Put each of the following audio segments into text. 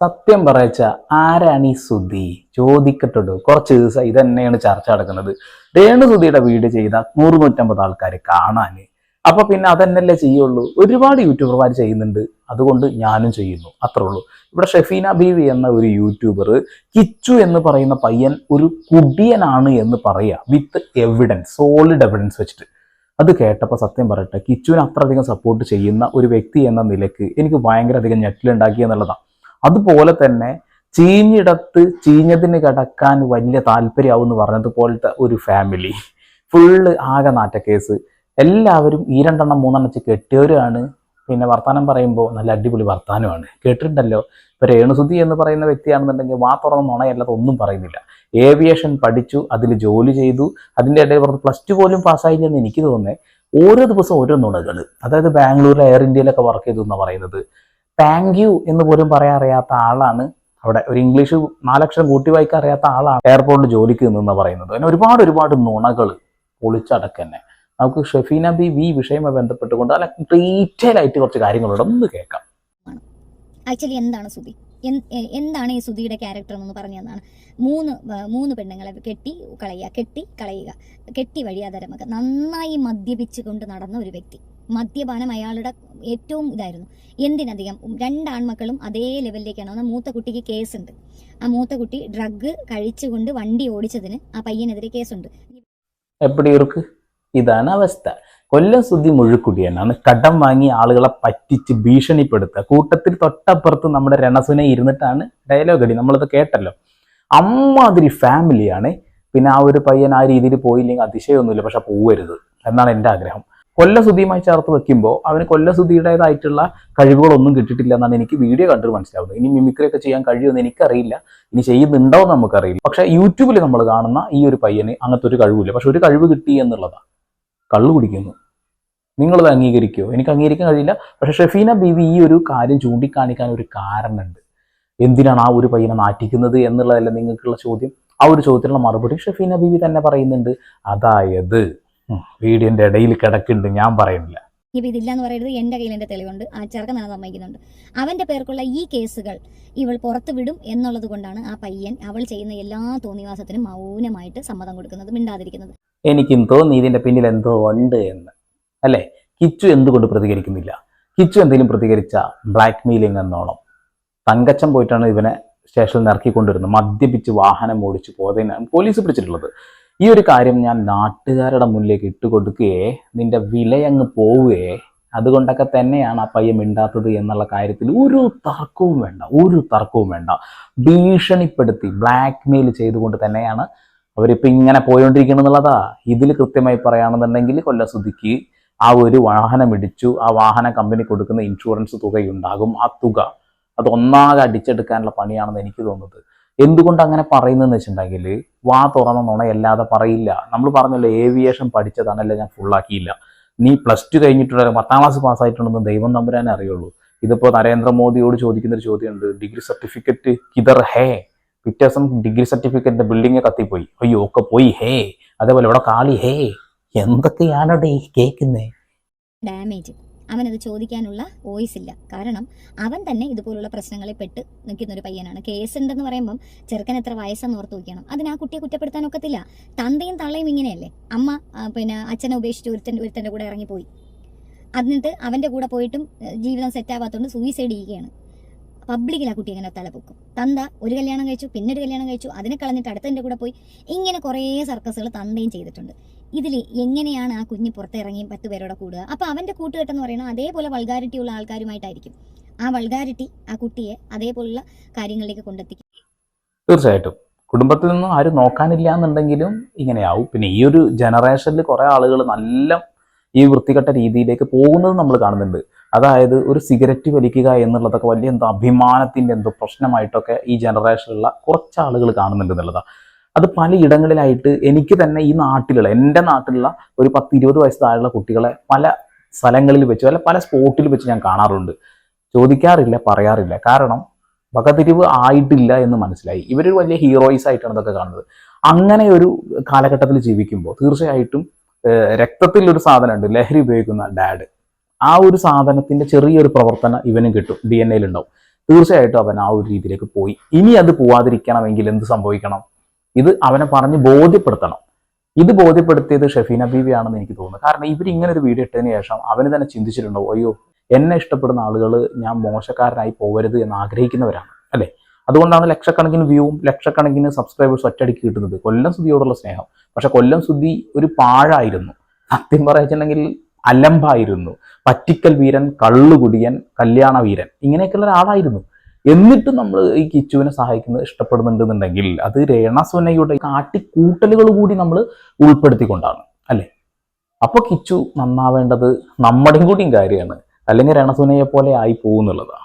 സത്യം പറയച്ച ആരാണ് ഈ സുധി? ചോദിക്കട്ടുള്ളൂ കുറച്ച് ദിവസം ഇത് തന്നെയാണ് ചർച്ച നടക്കുന്നത്. രേണു സുധിയുടെ വീട് ചെയ്ത നൂറ് നൂറ്റമ്പത് ആൾക്കാർ കാണാന്. അപ്പൊ പിന്നെ അതന്നെയല്ലേ ചെയ്യുള്ളൂ? ഒരുപാട് യൂട്യൂബർമാർ ചെയ്യുന്നുണ്ട്. അതുകൊണ്ട് ഞാനും ചെയ്യുന്നു. അത്രേ ഉള്ളൂ. ഇവിടെ ഷെഫീന ബീവി എന്ന ഒരു യൂട്യൂബർ കിച്ചു എന്ന് പറയുന്ന പയ്യൻ ഒരു കുടിയനാണ് എന്ന് പറയുക വിത്ത് എവിഡൻസ് സോളിഡ് എവിഡൻസ് വെച്ചിട്ട്. അത് കേട്ടപ്പോൾ സത്യം പറയട്ടെ കിച്ചുവിന് അത്രയധികം സപ്പോർട്ട് ചെയ്യുന്ന ഒരു വ്യക്തി എന്ന നിലയ്ക്ക് എനിക്ക് ഭയങ്കര അധികം ഞെട്ടിലുണ്ടാക്കി എന്നുള്ളതാണ് അതുപോലെ തന്നെ ചീഞ്ഞിടത്ത് ചീഞ്ഞതിന് കിടക്കാൻ വലിയ താല്പര്യമാവും എന്ന് പറഞ്ഞതുപോലത്തെ ഒരു ഫാമിലി ഫുള്ള് ആകെ നാറ്റക്കേസ്. എല്ലാവരും ഈ രണ്ടെണ്ണം മൂന്നെണ്ണം വെച്ച് കെട്ടിയവരാണ്. പിന്നെ വർത്താനം പറയുമ്പോൾ നല്ല അടിപൊളി വർത്താനമാണ്. കേട്ടിട്ടുണ്ടല്ലോ? ഇപ്പൊ രേണുസുതി എന്ന് പറയുന്ന വ്യക്തിയാണെന്നുണ്ടെങ്കിൽ വാ തുറന്ന നുണയല്ലാതെ ഒന്നും പറയുന്നില്ല. ഏവിയേഷൻ പഠിച്ചു അതിൽ ജോലി ചെയ്തു അതിന്റെ ഇടയിൽ പറഞ്ഞ് പ്ലസ് ടു പോലും പാസ്സായില്ലെന്ന് എനിക്ക് തോന്നുന്നത് ഓരോ ദിവസം ഓരോ നുണകൾ അതായത് ബാംഗ്ലൂരിൽ എയർ ഇന്ത്യയിലൊക്കെ വർക്ക് ചെയ്തു എന്നാണ് പറയുന്നത്. താങ്ക് യു എന്ന് പോലും പറയാൻ അറിയാത്ത ആളാണ് അവിടെ. ഒരു ഇംഗ്ലീഷ് നാലക്ഷരം കൂട്ടി വായിക്കാൻ അറിയാത്ത ആളാണ് എയർപോർട്ടിൽ ജോലിക്ക് നിന്നെന്ന് പറയുന്നത്. അങ്ങനെ ഒരുപാട് ഒരുപാട് നുണകൾ പൊളിച്ചടക്കന്നെ നമുക്ക് ഷെഫീന ബി വി വിഷയവുമായി ബന്ധപ്പെട്ടുകൊണ്ട് അല്ല ഡീറ്റെയിൽ ആയിട്ട് കുറച്ച് കാര്യങ്ങളുണ്ട്. ഒന്ന് കേൾക്കാം. ആക്ച്വലി എന്താണ് സുബി എന്താണ് ഈ സുധിയുടെ ക്യാരക്ടർ എന്ന് പറഞ്ഞു തന്നാണ്. മൂന്ന് മൂന്ന് പെണ്ണുങ്ങളെ കെട്ടി കളയുക കെട്ടി കളയുക കെട്ടി വഴിയാതരമൊക്കെ നന്നായി മദ്യപിച്ചുകൊണ്ട് നടന്ന ഒരു വ്യക്തി. മദ്യപാനം അയാളുടെ ഏറ്റവും ഇതായിരുന്നു. എന്തിനധികം? രണ്ടാൺമക്കളും അതേ ലെവലിലേക്കാണ്. എന്നാൽ മൂത്ത കുട്ടിക്ക് കേസുണ്ട്. ആ മൂത്ത കുട്ടി ഡ്രഗ് കഴിച്ചുകൊണ്ട് വണ്ടി ഓടിച്ചതിന് ആ പയ്യനെതിരെ കേസുണ്ട്. എപ്പടി ഇവർക്ക്? ഇതാണ് അവസ്ഥ. കൊല്ലം സുദ്ധി മുഴുക്കുടിയനാണ്. കടം വാങ്ങി ആളുകളെ പറ്റിച്ച് ഭീഷണിപ്പെടുത്തുക. കൂട്ടത്തിൽ തൊട്ടപ്പുറത്ത് നമ്മുടെ രണസുനെ ഇരുന്നിട്ടാണ് ഡയലോഗ് അടി നമ്മളത് കേട്ടല്ലോ. അമ്മാതിരി ഫാമിലിയാണ് പിന്നെ ആ ഒരു പയ്യൻ ആ രീതിയിൽ പോയില്ലെങ്കിൽ അതിശയമൊന്നുമില്ല. പക്ഷെ പോവരുത്. എന്നാണ് എന്റെ ആഗ്രഹം. കൊല്ലസുതിയുമായി ചേർത്ത് വെക്കുമ്പോൾ അവന് കൊല്ലസുതിയുടേതായിട്ടുള്ള കഴിവുകളൊന്നും കിട്ടിയിട്ടില്ല എന്നാണ് എനിക്ക് വീഡിയോ കണ്ടിട്ട് മനസ്സിലാവുന്നത്. ഇനി മിമിക്രി ഒക്കെ ചെയ്യാൻ കഴിയുമെന്ന് എനിക്കറിയില്ല. ഇനി ചെയ്യുന്നുണ്ടോ എന്ന് നമുക്കറിയില്ല. പക്ഷെ യൂട്യൂബിൽ നമ്മൾ കാണുന്ന ഈ ഒരു പയ്യന് അങ്ങനത്തെ ഒരു കഴിവില്ല. പക്ഷെ ഒരു കഴിവ് കിട്ടി എന്നുള്ളതാണ് കള്ളു കുടിക്കുന്നു. നിങ്ങളത് അംഗീകരിക്കുമോ എനിക്ക് അംഗീകരിക്കാൻ കഴിയില്ല. പക്ഷെ ഷെഫീന ബീവി ഈ ഒരു കാര്യം ചൂണ്ടിക്കാണിക്കാൻ ഒരു കാരണമുണ്ട്. എന്തിനാണ് ആ ഒരു പയ്യനെ നാറ്റിക്കുന്നത് എന്നുള്ളതല്ല നിങ്ങൾക്കുള്ള ചോദ്യം? ആ ഒരു ചോദ്യത്തിനുള്ള മറുപടി ഷെഫീന ബീവി തന്നെ പറയുന്നുണ്ട്. അതായത് വീടിന്റെ ഇടയിൽ കിടക്കുന്നുണ്ട് ഞാൻ പറയുന്നില്ല. ഇനിയിപ്പോൾ ഇതില്ല എന്ന് പറയുന്നത് എന്റെ കയ്യിൽ എന്റെ തെളിവുണ്ട്. ആ ചെറുക്കൻ തന്നെ സമ്മതിക്കുന്നുണ്ട്. അവന്റെ പേർക്കുള്ള ഈ കേസുകൾ ഇവൾ പുറത്തു വിടും എന്നുള്ളത് കൊണ്ടാണ് ആ പയ്യൻ അവൾ ചെയ്യുന്ന എല്ലാ തോന്നിവാസത്തിനും മൗനമായിട്ട് സമ്മതം കൊടുക്കുന്നത് മിണ്ടാതിരിക്കുന്നത്. എനിക്കും തോന്നി ഇതിന്റെ പിന്നിൽ എന്തോ ഉണ്ട് എന്ന്. അല്ലേ? കിച്ചു എന്തുകൊണ്ട് പ്രതികരിക്കുന്നില്ല? കിച്ചു എന്തെങ്കിലും പ്രതികരിച്ച ബ്ലാക്ക് മെയിലിംഗ് എന്നോണം. തങ്കച്ചൻ പോയിട്ടാണ് ഇവനെ സ്റ്റേഷനിൽ നിന്ന് ഇറക്കിക്കൊണ്ടിരുന്നത്. മദ്യപിച്ച് വാഹനം ഓടിച്ച് പോയതിനാണ് പോലീസ് പിടിച്ചിട്ടുള്ളത്. ഈ ഒരു കാര്യം ഞാൻ നാട്ടുകാരുടെ മുന്നിലേക്ക് ഇട്ട് കൊടുക്കുകയെ നിന്റെ വിലയങ്ങ് പോവുകയെ അതുകൊണ്ടൊക്കെ തന്നെയാണ് ആ പയ്യൻ മിണ്ടാത്തത് എന്നുള്ള കാര്യത്തിൽ ഒരു തർക്കവും വേണ്ട ഒരു തർക്കവും വേണ്ട. ഭീഷണിപ്പെടുത്തി ബ്ലാക്ക് മെയിൽ ചെയ്തുകൊണ്ട് തന്നെയാണ് അവരിപ്പോൾ ഇങ്ങനെ പോയോണ്ടിരിക്കണം എന്നുള്ളതാ. ഇതിൽ കൃത്യമായി പറയുകയാണെന്നുണ്ടെങ്കിൽ കൊല്ലസുതിക്ക് ആ ഒരു വാഹനം ഇടിച്ചു. ആ വാഹന കമ്പനി കൊടുക്കുന്ന ഇൻഷുറൻസ് തുകയുണ്ടാകും ആ തുക അത് ഒന്നാകെ അടിച്ചെടുക്കാനുള്ള പണിയാണെന്ന് എനിക്ക് തോന്നുന്നത്. എന്തുകൊണ്ട് അങ്ങനെ പറയുന്നതെന്ന് വെച്ചിട്ടുണ്ടെങ്കിൽ വാ തുറന്ന നുണയല്ലാതെ പറയില്ല. നമ്മൾ പറഞ്ഞല്ലോ ഏവിയേഷൻ പഠിച്ചതാണല്ലേ ഞാൻ ഫുള്ളാക്കിയില്ല നീ പ്ലസ് ടു കഴിഞ്ഞിട്ടുള്ള പത്താം ക്ലാസ് പാസ്സായിട്ടുണ്ടെന്ന് ദൈവം തമ്പുരാനെ അറിയുള്ളൂ. ഇതിപ്പോൾ നരേന്ദ്രമോദിയോട് ചോദിക്കുന്ന ഒരു ചോദ്യമുണ്ട് ഡിഗ്രി സർട്ടിഫിക്കറ്റ് കിതർ ഹേ? പിറ്റേ ദിവസം ഡിഗ്രി സർട്ടിഫിക്കറ്റിന്റെ ബിൽഡിംഗ് കത്തിപ്പോയി. അയ്യോ ഒക്കെ പോയി ഹേ? അതേപോലെ ഇവിടെ കാളി ഹേ? എന്തൊക്കെയാണ് ഈ കേൾക്കുന്നേ ഡാമേജ് അവനത് ചോദിക്കാനുള്ള വോയിസ് ഇല്ല. കാരണം അവൻ തന്നെ ഇതുപോലുള്ള പ്രശ്നങ്ങളെ പെട്ട് നിൽക്കുന്ന ഒരു പയ്യനാണ്. കേസ് ഉണ്ടെന്ന് പറയുമ്പം ചെറുക്കൻ എത്ര വയസ്സെന്ന് ഓർത്ത് നോക്കണം അതിന് ആ കുട്ടിയെ കുറ്റപ്പെടുത്താൻ ഒക്കത്തില്ല. തന്തയും തള്ളയും ഇങ്ങനെയല്ലേ? അമ്മ പിന്നെ അച്ഛനെ ഉപേക്ഷിച്ച് ഒരുത്തൻ ഒരുത്തന്റെ കൂടെ ഇറങ്ങിപ്പോയി. എന്നിട്ട് അവന്റെ കൂടെ പോയിട്ടും ജീവിതം സെറ്റാവാത്തതുകൊണ്ട് സൂയിസൈഡ് ചെയ്യുകയാണ് പബ്ലിക്കിൽ ആ കുട്ടി ഇങ്ങനെ തല പൊക്കും. തന്ത ഒരു കല്യാണം കഴിച്ചു പിന്നെ ഒരു കല്യാണം കഴിച്ചു അതിനെ കളഞ്ഞിട്ട് അടുത്തതിന്റെ കൂടെ പോയി. ഇങ്ങനെ കുറേ സർക്കസുകൾ തന്തയും ചെയ്തിട്ടുണ്ട്. ഇതിൽ എങ്ങനെയാണ് ആ കുഞ്ഞ് പുറത്തിറങ്ങി പത്ത് പേരോടെ കൂടുക? അപ്പൊ അവന്റെ കൂട്ടുകെട്ടെന്ന് പറയുന്നത് അതേപോലെ വൾഗാരിറ്റി ഉള്ള ആൾക്കാരുമായിട്ടായിരിക്കും. ആ വൾഗാരിറ്റി ആ കുട്ടിയെ അതേപോലുള്ള കാര്യങ്ങളിലേക്ക് കൊണ്ടെത്തിക്കും. തീർച്ചയായിട്ടും. കുടുംബത്തിൽ നിന്നും ആരും നോക്കാനില്ല എന്നുണ്ടെങ്കിലും ഇങ്ങനെയാവും. പിന്നെ ഈ ഒരു ജനറേഷനിൽ കുറെ ആളുകൾ നല്ല ഈ വൃത്തികെട്ട രീതിയിലേക്ക് പോകുന്നത് നമ്മൾ കാണുന്നുണ്ട്. അതായത് ഒരു സിഗരറ്റ് വലിക്കുക എന്നുള്ളതൊക്കെ വലിയ എന്തോ അഭിമാനത്തിന്റെ എന്തോ പ്രശ്നമായിട്ടൊക്കെ ഈ ജനറേഷനിലുള്ള കുറച്ച് ആളുകൾ കാണുന്നുണ്ട് എന്നുള്ളതാണ് അത് പലയിടങ്ങളിലായിട്ട് എനിക്ക് തന്നെ ഈ നാട്ടിലുള്ള എന്റെ നാട്ടിലുള്ള ഒരു പത്ത് ഇരുപത് വയസ്സ് താഴെയുള്ള കുട്ടികളെ പല സ്ഥലങ്ങളിൽ വെച്ച് അല്ല പല സ്പോട്ടിൽ വെച്ച് ഞാൻ കാണാറുണ്ട്. ചോദിക്കാറില്ല പറയാറില്ല. കാരണം വകതിരിവ് ആയിട്ടില്ല എന്ന് മനസ്സിലായി. ഇവരൊരു വലിയ ഹീറോയിസ് ആയിട്ടാണ് ഇതൊക്കെ കാണുന്നത്. അങ്ങനെ ഒരു കാലഘട്ടത്തിൽ ജീവിക്കുമ്പോൾ തീർച്ചയായിട്ടും രക്തത്തിൽ ഒരു സാധനമുണ്ട് ലഹരി ഉപയോഗിക്കുന്ന ഡാഡ് ആ ഒരു സാധനത്തിന്റെ ചെറിയൊരു പ്രവർത്തനം ഇവനും കിട്ടും ഡി എൻ എയിൽ ഉണ്ടാവും തീർച്ചയായിട്ടും അവൻ ആ ഒരു രീതിയിലേക്ക് പോയി. ഇനി അത് പോവാതിരിക്കണമെങ്കിൽ എന്ത് സംഭവിക്കണം? ഇത് അവനെ പറഞ്ഞ് ബോധ്യപ്പെടുത്തണം. ഇത് ബോധ്യപ്പെടുത്തിയത് ഷെഫീന ബീവിയാണെന്ന് എനിക്ക് തോന്നുന്നു. കാരണം ഇവർ ഇങ്ങനെ ഒരു വീഡിയോ ഇട്ടതിന് ശേഷം അവന് തന്നെ ചിന്തിച്ചിട്ടുണ്ടാവും അയ്യോ എന്നെ ഇഷ്ടപ്പെടുന്ന ആളുകൾ ഞാൻ മോശക്കാരനായി പോകരുത് എന്ന് ആഗ്രഹിക്കുന്നവരാണ്. അല്ലേ? അതുകൊണ്ടാണ് ലക്ഷക്കണക്കിന് വ്യൂവും ലക്ഷക്കണക്കിന് സബ്സ്ക്രൈബേഴ്സ് ഒറ്റയടിക്ക് കിട്ടുന്നത്. കൊല്ലം സുധിയോടുള്ള സ്നേഹം. പക്ഷെ കൊല്ലം സുധി ഒരു പാഴായിരുന്നു. സത്യം പറയുന്നുണ്ടെങ്കിൽ അലമ്പായിരുന്നു. പറ്റിക്കൽ വീരൻ കള്ളുകുടിയൻ കല്യാണ വീരൻ ഇങ്ങനെയൊക്കെയുള്ള ഒരാളായിരുന്നു. എന്നിട്ട് നമ്മൾ ഈ കിച്ചുവിനെ സഹായിക്കുന്നത് ഇഷ്ടപ്പെടുന്നുണ്ടെന്നുണ്ടെങ്കിൽ അത് രേണസുനയുടെ കാട്ടിക്കൂട്ടലുകൾ കൂടി നമ്മൾ ഉൾപ്പെടുത്തിക്കൊണ്ടാണ് അല്ലേ? അപ്പൊ കിച്ചു നന്നാവേണ്ടത് നമ്മുടെയും കൂടിയും കാര്യമാണ്. അല്ലെങ്കിൽ രണസുനയെ പോലെ ആയി പോകുന്നുള്ളതാണ്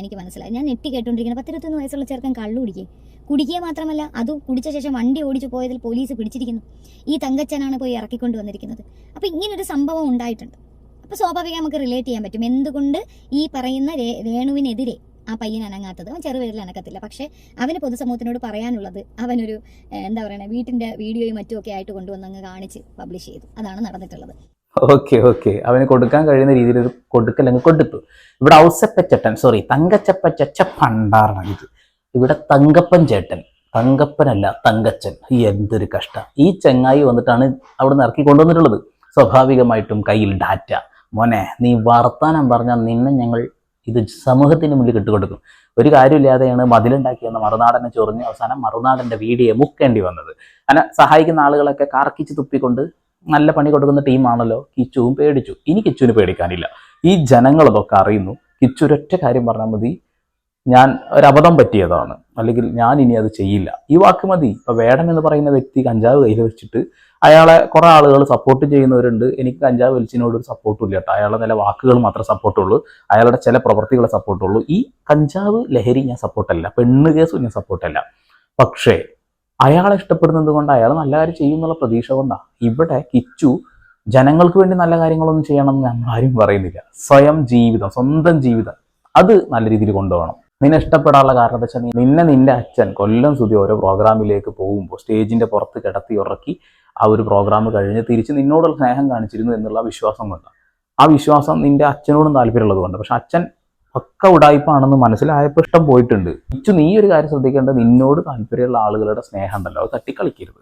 എനിക്ക് മനസ്സിലായി. ഞാൻ നെറ്റി കേട്ടോണ്ടിരിക്കുന്നത് പത്തിരുപത്തൊന്ന് വയസ്സുള്ള ചെറുക്കൻ കള്ളു കുടിക്കുക കുടിക്കുക മാത്രമല്ല അത് കുടിച്ച ശേഷം വണ്ടി ഓടിച്ചു പോയതിൽ പോലീസ് പിടിച്ചിരിക്കുന്നു. ഈ തങ്കച്ചനാണ് പോയി ഇറക്കിക്കൊണ്ട് വന്നിരിക്കുന്നത്. അപ്പൊ ഇങ്ങനൊരു സംഭവം ഉണ്ടായിട്ടുണ്ട്. അപ്പൊ സ്വാഭാവികം നമുക്ക് റിലേറ്റ് ചെയ്യാൻ പറ്റും. എന്തുകൊണ്ട് ഈ പറയുന്ന രേണുവിനെതിരെ ആ പയ്യൻ അനങ്ങാത്തത്. അവൻ ചെറുപേരിൽ അനക്കത്തില്ല പക്ഷെ അവന് പൊതുസമൂഹത്തിനോട് പറയാനുള്ളത് അവനൊരു എന്താ പറയുക വീട്ടിന്റെ വീഡിയോയും മറ്റും ഒക്കെ ആയിട്ട് കൊണ്ടുവന്ന് അങ്ങ് കാണിച്ച് പബ്ലിഷ് ചെയ്തു. അതാണ് നടന്നിട്ടുള്ളത്. Okay okay. അവന് കൊടുക്കാൻ കഴിയുന്ന രീതിയിൽ ഒരു കൊടുക്കൽ കൊടുത്തു. ഇവിടെ ഔസപ്പച്ചട്ടൻ സോറി തങ്കച്ചപ്പച്ച പണ്ടാറാണ് ഇത്. ഇവിടെ തങ്കപ്പൻ ചേട്ടൻ. തങ്കപ്പനല്ല തങ്കച്ചൻ. ഈ എന്തൊരു കഷ്ടം. ഈ ചെങ്ങായി വന്നിട്ടാണ് അവിടെ നിന്ന് ഇറക്കി കൊണ്ടുവന്നിട്ടുള്ളത്. സ്വാഭാവികമായിട്ടും കയ്യിൽ ഡാറ്റ. മോനെ നീ വർത്താനം പറഞ്ഞാൽ നിന്നെ ഞങ്ങൾ ഇത് സമൂഹത്തിന് മുന്നിൽ കിട്ടുകൊടുക്കും. ഒരു കാര്യമില്ലാതെയാണ് മതിലുണ്ടാക്കി വന്ന മറുനാടനെ ചൊറിഞ്ഞ് അവസാനം മറുനാടന്റെ വീടിയെ മുക്കേണ്ടി വന്നത്. അങ്ങനെ സഹായിക്കുന്ന ആളുകളൊക്കെ കാർക്കിച്ച് തുപ്പിക്കൊണ്ട് നല്ല പണി കൊടുക്കുന്ന ടീമാണല്ലോ. കിച്ചുവും പേടിച്ചു. ഇനി കിച്ചുവിന് പേടിക്കാനില്ല. ഈ ജനങ്ങളതൊക്കെ അറിയുന്നു. കിച്ചു ഒരൊറ്റ കാര്യം പറഞ്ഞാൽ മതി. ഞാൻ ഒരബദ്ധം പറ്റിയതാണ്. അല്ലെങ്കിൽ ഞാൻ ഇനി അത് ചെയ്യില്ല. ഈ വാക്ക് മതി. ഇപ്പം വേടമെന്ന് എന്ന് പറയുന്ന വ്യക്തി കഞ്ചാവ് കയ്യിൽ വെച്ചിട്ട് അയാളെ കുറെ ആളുകൾ സപ്പോർട്ട് ചെയ്യുന്നവരുണ്ട്. എനിക്ക് കഞ്ചാവ് വലിച്ചിനോട് ഒരു സപ്പോർട്ടും ഇല്ല കേട്ടോ അയാളുടെ ചില വാക്കുകൾ മാത്രമേ സപ്പോർട്ടുള്ളൂ അയാളുടെ ചില പ്രവൃത്തികളെ സപ്പോർട്ടുള്ളൂ ഈ കഞ്ചാവ് ലഹരി ഞാൻ സപ്പോർട്ടല്ല പെണ്ണ് കേസും ഞാൻ സപ്പോർട്ടല്ല പക്ഷേ അയാളെ ഇഷ്ടപ്പെടുന്നത് കൊണ്ട് അയാൾ നല്ല കാര്യം ചെയ്യും എന്നുള്ള പ്രതീക്ഷ കൊണ്ടാണ് ഇവിടെ കിച്ചു ജനങ്ങൾക്ക് വേണ്ടി നല്ല കാര്യങ്ങളൊന്നും ചെയ്യണം എന്ന് നമ്മൾ ആരും പറയുന്നില്ല. സ്വയം ജീവിതം സ്വന്തം ജീവിതം. അത് നല്ല രീതിയിൽ കൊണ്ടുപോകണം. നിന്നെ ഇഷ്ടപ്പെടാനുള്ള കാരണം എന്താ വെച്ചാൽ നിന്നെ നിന്റെ അച്ഛൻ കൊല്ലം സുതി ഓരോ പ്രോഗ്രാമിലേക്ക് പോകുമ്പോൾ സ്റ്റേജിന്റെ പുറത്ത് കിടത്തി ഉറക്കി ആ ഒരു പ്രോഗ്രാം കഴിഞ്ഞ് തിരിച്ച് നിന്നോടുള്ള സ്നേഹം കാണിച്ചിരുന്നു എന്നുള്ള വിശ്വാസം കൊണ്ടാണ് ആ വിശ്വാസം നിന്റെ അച്ഛനോടും താല്പര്യമുള്ളത് കൊണ്ട് പക്ഷെ അച്ഛൻ പക്ക ഉടായ്പാണെന്ന് മനസ്സിലായപ്പോൾ ഇഷ്ടം പോയിട്ടുണ്ട്. ഇച്ചു നീ ഒരു കാര്യം ശ്രദ്ധിക്കേണ്ടത് നിന്നോട് താല്പര്യമുള്ള ആളുകളുടെ സ്നേഹം ഉണ്ടല്ലോ അത് തട്ടിക്കളിക്കരുത്.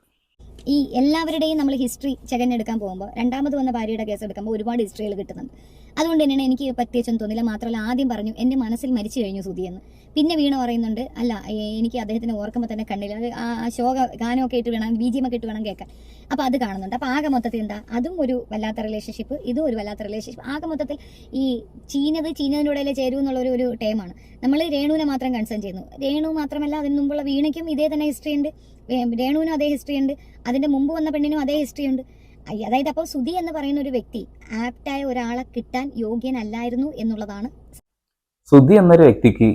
ഈ എല്ലാവരുടെയും നമ്മൾ ഹിസ്റ്ററി ചെകഞ്ഞെടുക്കാൻ പോകുമ്പോൾ രണ്ടാമത് വന്ന ഭാര്യയുടെ കേസ് എടുക്കുമ്പോൾ ഒരുപാട് ഹിസ്റ്ററികൾ കിട്ടുന്നുണ്ട്. അതുകൊണ്ട് തന്നെയാണ് എനിക്ക് പറ്റിയെച്ചെന്ന് തോന്നില്ല. മാത്രമല്ല ആദ്യം പറഞ്ഞു എന്റെ മനസ്സിൽ മരിച്ചു കഴിഞ്ഞു സുതിയെന്ന് പിന്നെ വീണ പറയുന്നുണ്ട് അല്ല എനിക്ക് അദ്ദേഹത്തിന് ഓർക്കുമ്പോൾ തന്നെ കണ്ണില്ല ആ ശോക ഗാനമൊക്കെ ഇട്ട് വേണം ബി ജി എം ഒക്കെ ഇട്ട് വേണം കേൾക്കാൻ. അപ്പോൾ അത് കാണുന്നുണ്ട്. അപ്പോൾ ആകെ മൊത്തത്തിൽ എന്താ? അതും ഒരു വല്ലാത്ത റിലേഷൻഷിപ്പ് ഇതും ഒരു വല്ലാത്ത റിലേഷൻഷിപ്പ് ആകെ മൊത്തത്തിൽ ഈ ചീഞ്ഞത് ചീഞ്ഞതിന്റെ ഇടയിൽ ചേരൂ എന്നുള്ള ഒരു ടൈമാണ് നമ്മൾ രേണുവിനെ മാത്രം കൺസേൺ ചെയ്യുന്നു. രേണു മാത്രമല്ല അതിന് മുമ്പുള്ള വീണയ്ക്കും ഇതേ തന്നെ ഹിസ്റ്ററി ഉണ്ട്. രേണുവിനും അതേ ഹിസ്റ്ററി ഉണ്ട്. അതിന്റെ മുമ്പ് വന്ന പെണ്ണിനും അതേ ഹിസ്റ്ററി ഉണ്ട്. അതായത് അപ്പോൾ സുധി എന്ന് പറയുന്ന ഒരു വ്യക്തി ആപ്റ്റായ ഒരാളെ കിട്ടാൻ യോഗ്യനല്ലായിരുന്നു എന്നുള്ളതാണ്. സുധി എന്നൊരു വ്യക്തിക്ക്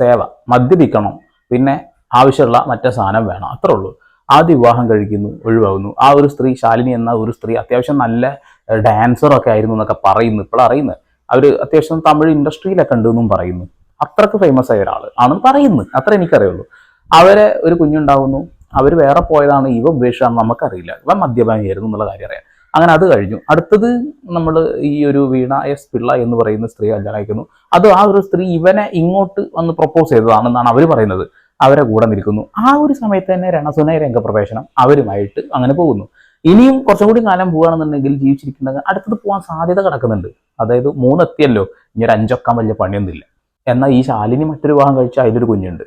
സേവ മദ്യപിക്കണം പിന്നെ ആവശ്യമുള്ള മറ്റേ സാധനം വേണം. അത്രേ ഉള്ളൂ. ആദ്യ വിവാഹം കഴിക്കുന്നു ഒഴിവാകുന്നു. ആ ഒരു സ്ത്രീ ശാലിനി എന്ന ഒരു സ്ത്രീ അത്യാവശ്യം നല്ല ഡാൻസറൊക്കെ ആയിരുന്നു എന്നൊക്കെ പറയുന്നു ഇപ്പോൾ അറിയുന്നത് അവർ അത്യാവശ്യം തമിഴ് ഇൻഡസ്ട്രിയിലൊക്കെ ഉണ്ട് എന്നും പറയുന്നു. അത്രയ്ക്ക് ഫേമസ് ആയ ഒരാൾ ആണെന്ന് പറയുന്നു അത്ര എനിക്കറിയുള്ളൂ. അവരെ ഒരു കുഞ്ഞുണ്ടാവുന്നു അവർ വേറെ പോയതാണ് ഇവ ഉപേക്ഷിച്ചാന്ന് നമുക്കറിയില്ല. ഇവ മദ്യപാനിയായിരുന്നു എന്നുള്ള കാര്യം അറിയാം. അങ്ങനെ അത് കഴിഞ്ഞു. അടുത്തത് നമ്മൾ ഈ ഒരു വീണ എസ് പിള്ള എന്ന് പറയുന്ന സ്ത്രീ കല്യാണം അയക്കുന്നു അത് ആ ഒരു സ്ത്രീ ഇവനെ ഇങ്ങോട്ട് വന്ന് പ്രപ്പോസ് ചെയ്തതാണെന്നാണ് അവർ പറയുന്നത്. അവരെ കൂടെ നിൽക്കുന്നു. ആ ഒരു സമയത്ത് തന്നെ രണസുന രംഗപ്രവേശനം അവരുമായിട്ട് അങ്ങനെ പോകുന്നു. ഇനിയും കുറച്ചും കൂടി കാലം പോവുകയാണെന്നുണ്ടെങ്കിൽ ജീവിച്ചിരിക്കുന്നുണ്ടെങ്കിൽ അടുത്തത് പോകാൻ സാധ്യത കിടക്കുന്നുണ്ട്. അതായത് മൂന്നെത്തിയല്ലോ ഇനി ഒരു അഞ്ചൊക്കാൻ വലിയ പണിയൊന്നുമില്ല. എന്നാൽ ഈ ശാലിനി മറ്റൊരു വിവാഹം കഴിച്ച അതിലൊരു കുഞ്ഞുണ്ട്.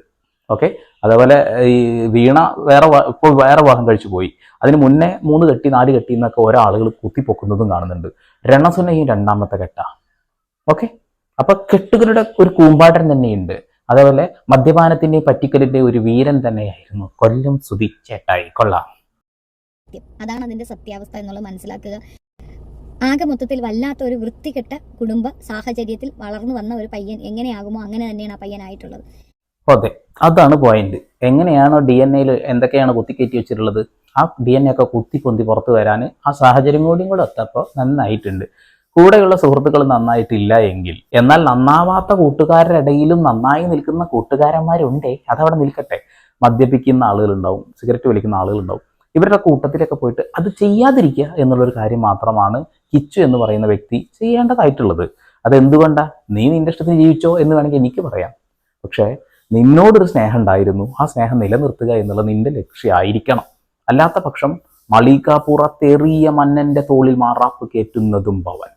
ഓക്കെ? അതേപോലെ ഈ വീണ വേറെ ഇപ്പോൾ വേറെ വിവാഹം കഴിച്ചു പോയി. അതിന് മുന്നേ മൂന്ന് കെട്ടി നാല് കെട്ടി എന്നൊക്കെ ഓരോ ആളുകൾ കുത്തിപ്പൊക്കുന്നതും കാണുന്നുണ്ട്. രണസുനയും രണ്ടാമത്തെ കെട്ട. ഓക്കെ? അപ്പൊ കെട്ടുകളുടെ ഒരു കൂമ്പാട്ടം തന്നെയുണ്ട്. അതേപോലെ മദ്യപാനത്തിന്റെ പറ്റിക്കലിന്റെ ഒരു വീരൻ തന്നെയായിരുന്നു കൊല്ലം സുധി ചേട്ടായി. കൊള്ളാം. അതാണ് അതിന്റെ സത്യാവസ്ഥ എന്നുള്ളത് മനസ്സിലാക്കുക. ആകെ മൊത്തത്തിൽ വല്ലാത്ത ഒരു വൃത്തികെട്ട കുടുംബ സാഹചര്യത്തിൽ വളർന്നു വന്ന ഒരു പയ്യൻ എങ്ങനെയാകുമോ അങ്ങനെ തന്നെയാണ് ആ പയ്യനായിട്ടുള്ളത്. അതെ അതാണ് പോയിന്റ് എങ്ങനെയാണോ ഡി എൻ എയിൽ എന്തൊക്കെയാണ് കുത്തിക്കയറ്റി വെച്ചിട്ടുള്ളത്? ആ ഡി എൻ എ ഒക്കെ കുത്തി പൊന്തി പുറത്ത് വരാൻ ആ സാഹചര്യം കൂടിയും കൂടെ എത്തപ്പോൾ നന്നായിട്ടുണ്ട്. കൂടെയുള്ള സുഹൃത്തുക്കൾ നന്നായിട്ടില്ല എങ്കിൽ എന്നാൽ നന്നാവാത്ത കൂട്ടുകാരുടെ ഇടയിലും നന്നായി നിൽക്കുന്ന കൂട്ടുകാരന്മാരുണ്ടേ അതവിടെ നിൽക്കട്ടെ. മദ്യപിക്കുന്ന ആളുകളുണ്ടാവും സിഗരറ്റ് വലിക്കുന്ന ആളുകളുണ്ടാവും. ഇവരുടെ കൂട്ടത്തിലൊക്കെ പോയിട്ട് അത് ചെയ്യാതിരിക്കുക എന്നുള്ളൊരു കാര്യം മാത്രമാണ് കിച്ചു എന്ന് പറയുന്ന വ്യക്തി ചെയ്യേണ്ടതായിട്ടുള്ളത്. അതെന്തുകൊണ്ടാ? നീ നിന്റെ ഇഷ്ടത്തിന് ജീവിച്ചോ എന്ന് വേണമെങ്കിൽ എനിക്ക് പറയാം. പക്ഷേ നിന്നോടൊരു സ്നേഹം ഉണ്ടായിരുന്നു. ആ സ്നേഹം നിലനിർത്തുക എന്നുള്ളത് നിന്റെ ലക്ഷ്യമായിരിക്കണം അല്ലാത്ത പക്ഷം മളികാപ്പുറത്തെറിയ മന്നന്റെ തോളിൽ മാറാപ്പ് കയറ്റുന്നതും ഭവൻ.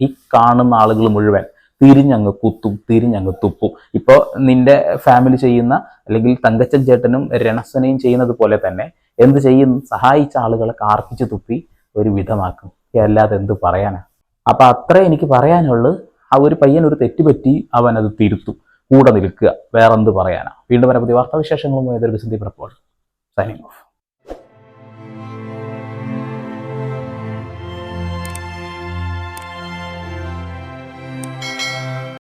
ഈ കാണുന്ന ആളുകൾ മുഴുവൻ തിരിഞ്ഞങ്ങ് കുത്തും തിരിഞ്ഞങ്ങ് തുപ്പും. ഇപ്പോൾ നിന്റെ ഫാമിലി ചെയ്യുന്ന അല്ലെങ്കിൽ തങ്കച്ചൻ ചേട്ടനും രണസനയും ചെയ്യുന്നത് പോലെ തന്നെ എന്ത് ചെയ്യും സഹായിച്ച ആളുകളെ കാർപ്പിച്ച് തുപ്പി ഒരു വിധമാക്കും. അല്ലാതെ എന്ത് പറയാനാ? അപ്പൊ അത്രേ എനിക്ക് പറയാനുള്ളൂ. ആ ഒരു പയ്യൻ ഒരു തെറ്റുപറ്റി അവൻ അത് തിരുത്തും. കൂടെ നിൽക്കുക. വേറെന്ത് പറയാനാ? വീണ്ടും വരെ പുതിയ വാർത്താവിശേഷങ്ങളുമായി. ഏതൊരു ബിസിന്റെ പ്രപ്പോൾ സൈനിങ് ഓഫ്